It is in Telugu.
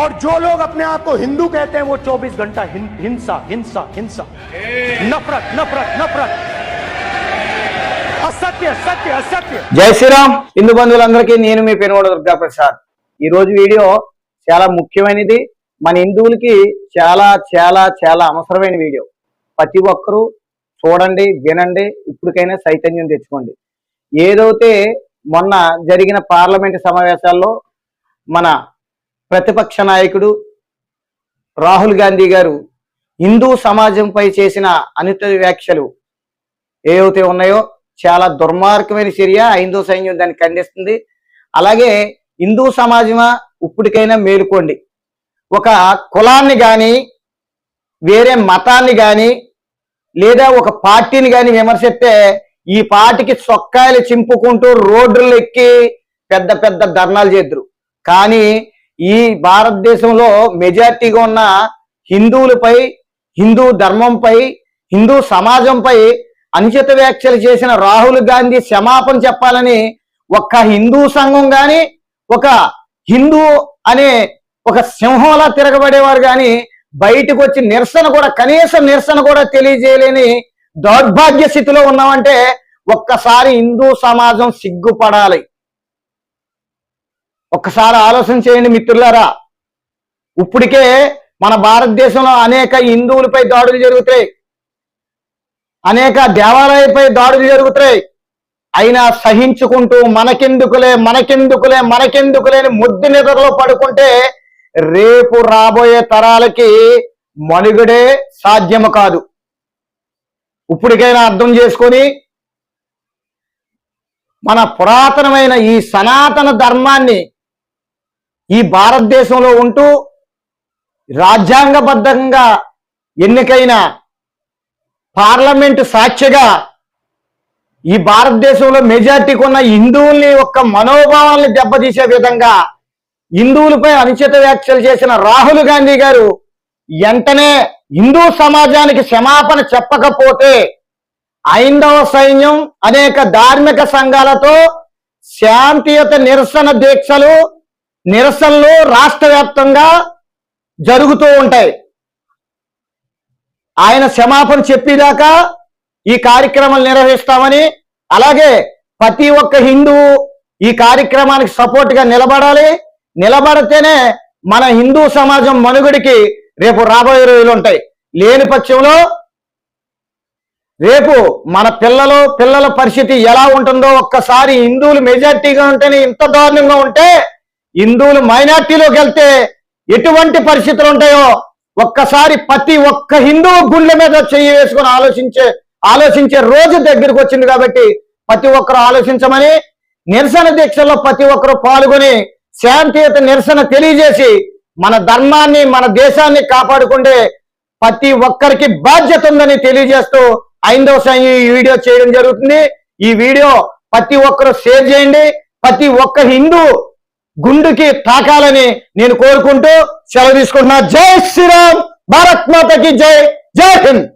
और जो लोग अपने आप को हिंदू कहते हैं वो 24 घंटा हिं- हिंसा हिंसा हिंसा नफरत नफरत नफरत असत्य सत्य असत्य జై శ్రీరామ్ హిందూ బంధువులందరికీ నేను మీ పెనుగొండ దుర్గా ప్రసాద్ ఈ రోజు వీడియో చాలా ముఖ్యమైనది మన హిందువులకి చాలా చాలా చాలా అవసరమైన వీడియో ప్రతి ఒక్కరూ చూడండి వినండి ఇప్పటికైనా చైతన్యం తెచ్చుకోండి ఏదైతే మొన్న జరిగిన పార్లమెంట్ సమావేశాల్లో మన ప్రతిపక్ష నాయకుడు రాహుల్ గాంధీ గారు హిందూ సమాజంపై చేసిన అనిత వ్యాఖ్యలు ఏవైతే ఉన్నాయో చాలా దుర్మార్గమైన చర్య హిందూ సైన్యం దాన్ని ఖండిస్తుంది. అలాగే హిందూ సమాజమా? ఇప్పటికైనా మేలుకోండి. ఒక కులాన్ని కానీ వేరే మతాన్ని కానీ లేదా ఒక పార్టీని కానీ విమర్శిస్తే ఈ పార్టీకి చొక్కాయలు చింపుకుంటూ రోడ్లు ఎక్కి పెద్ద పెద్ద ధర్నాలు చేద్దరు. కానీ ఈ భారతదేశంలో మెజార్టీగా ఉన్న హిందువులపై హిందూ ధర్మంపై హిందూ సమాజంపై అనుచిత వ్యాఖ్యలు చేసిన రాహుల్ గాంధీ క్షమాపణ చెప్పాలని ఒక్క హిందూ సంఘం కానీ ఒక హిందూ అనే ఒక సింహంలా తిరగబడేవారు కానీ బయటకు వచ్చి నిరసన కూడా కనీసం నిరసన కూడా తెలియజేయలేని దౌర్భాగ్య స్థితిలో ఉన్నామంటే ఒక్కసారి హిందూ సమాజం సిగ్గుపడాలి. ఒక్కసారి ఆలోచన చేయండి మిత్రులారా. ఇప్పటికే మన భారతదేశంలో అనేక హిందువులపై దాడులు జరుగుతాయి అనేక దేవాలయాలపై దాడులు జరుగుతాయి అయినా సహించుకుంటూ మనకెందుకులే మనకెందుకులే మనకెందుకులే అని ముద్దు నిద్రలో పడుకుంటే రేపు రాబోయే తరాలకి మనుగడే సాధ్యము కాదు. ఇప్పటికైనా అర్థం చేసుకొని మన పురాతనమైన ఈ సనాతన ధర్మాన్ని ఈ భారతదేశంలో ఉంటూ రాజ్యాంగబద్ధంగా ఎన్నికైన పార్లమెంటు సాక్షిగా ఈ భారతదేశంలో మెజార్టీకి ఉన్న హిందువుల్ని ఒక్క మనోభావాల్ని దెబ్బతీసే విధంగా హిందువులపై అనుచిత వ్యాఖ్యలు చేసిన రాహుల్ గాంధీ గారు వెంటనే హిందూ సమాజానికి క్షమాపణ చెప్పకపోతే ఐందవ సైన్యం అనేక ధార్మిక సంఘాలతో శాంతియుత నిరసన దీక్షలు నిరసనలు రాష్ట్ర వ్యాప్తంగా జరుగుతూ ఉంటాయి. ఆయన క్షమాపణ చెప్పేదాకా ఈ కార్యక్రమాలు నిర్వహిస్తామని అలాగే ప్రతి ఒక్క హిందువు ఈ కార్యక్రమానికి సపోర్ట్గా నిలబడాలి. నిలబడితేనే మన హిందూ సమాజం మనుగడికి రేపు రాబోయే రోజులు ఉంటాయి. లేని పక్షంలో రేపు మన పిల్లలు పిల్లల పరిస్థితి ఎలా ఉంటుందో ఒక్కసారి హిందువులు మెజార్టీగా ఉంటేనే ఇంత దారుణంగా ఉంటే హిందువులు మైనార్టీలోకి వెళ్తే ఎటువంటి పరిస్థితులు ఉంటాయో ఒక్కసారి ప్రతి ఒక్క హిందువు గుండె మీద చెయ్యి వేసుకొని ఆలోచించే ఆలోచించే రోజు దగ్గరికి వచ్చింది కాబట్టి ప్రతి ఒక్కరు ఆలోచించమని నిరసన దీక్షల్లో ప్రతి ఒక్కరు పాల్గొని శాంతియుత నిరసన తెలియజేసి మన ధర్మాన్ని మన దేశాన్ని కాపాడుకుంటే ప్రతి ఒక్కరికి బాధ్యత ఉందని తెలియజేస్తూ ఐదవ సైన్యం ఈ వీడియో చేయడం జరుగుతుంది. ఈ వీడియో ప్రతి ఒక్కరు షేర్ చేయండి. ప్రతి ఒక్క హిందూ గుండుకి తాకాలని నేను కోరుకుంటూ సెలవు తీసుకుంటున్నా. జై శ్రీరామ్. భారత్ మాతకి జై. జై హింద్.